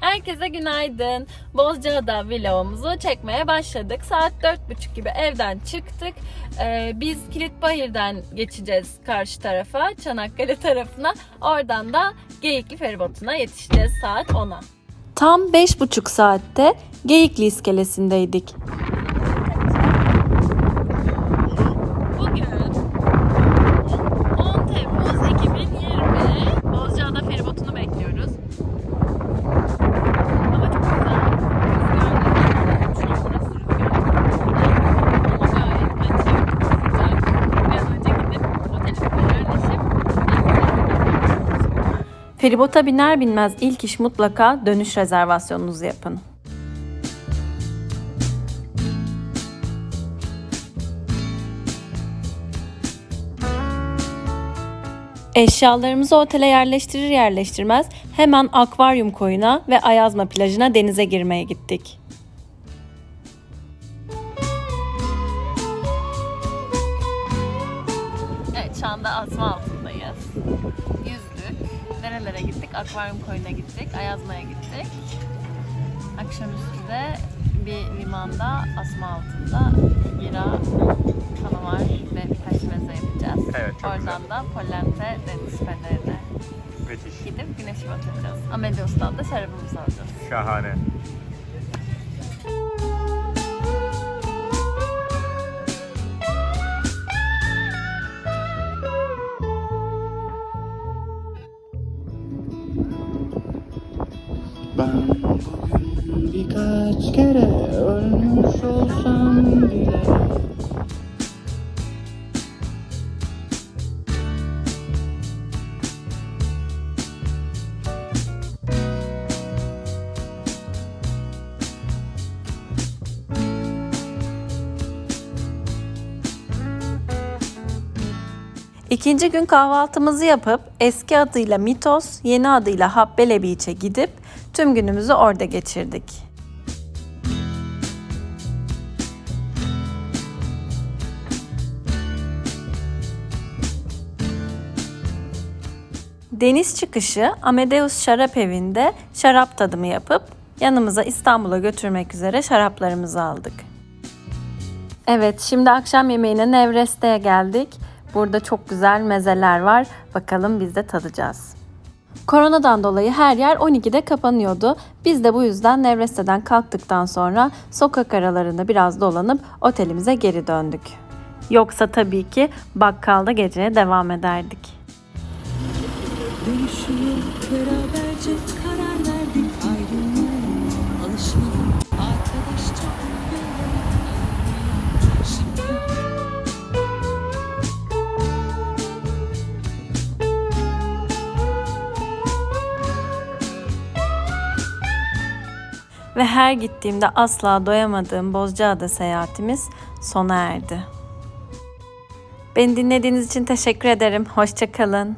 Herkese günaydın. Bozcaada vlogumuzu çekmeye başladık. Saat dört buçuk gibi evden çıktık. Ee, biz Kilitbayır'dan geçeceğiz karşı tarafa, Çanakkale tarafına. Oradan da Geyikli feribotuna yetişeceğiz saat 10'a. Tam beş buçuk saatte Geyikli iskelesindeydik. Feribota biner binmez ilk iş mutlaka dönüş rezervasyonunuzu yapın. Eşyalarımızı otele yerleştirir yerleştirmez hemen akvaryum koyuna ve Ayazma plajına denize girmeye gittik. Evet şu anda asma altındayız. Nerelere gittik? Akvaryum koyuna gittik. Ayazma'ya gittik. Akşamüstü de bir limanda asma altında bira, kalamar ve birkaç meze yapacağız. Evet, çok Oradan da Pollente deniz fenerine Müthiş. gidip güneşi batıracağız. Amelios'tan da şarabımızı alacağız. Şahane. Birkaç kere ölmüş olsam İkinci gün kahvaltımızı yapıp eski adıyla Mitos, yeni adıyla Habbele Beach'e gidip tüm günümüzü orada geçirdik. Deniz çıkışı Amadeus Şarap Evi'nde şarap tadımı yapıp yanımıza İstanbul'a götürmek üzere şaraplarımızı aldık. Evet, şimdi akşam yemeğine Nevres'te'ye geldik. Burada çok güzel mezeler var. Bakalım biz de tadacağız. Koronadan dolayı her yer 12'de kapanıyordu. Biz de bu yüzden Nevres'te'den kalktıktan sonra sokak aralarında biraz dolanıp otelimize geri döndük. Yoksa tabii ki bakkalda geceye devam ederdik. Dönüşü yok beraberce Ve her gittiğimde asla doyamadığım Bozcaada seyahatimiz sona erdi. Beni dinlediğiniz için teşekkür ederim. Hoşçakalın.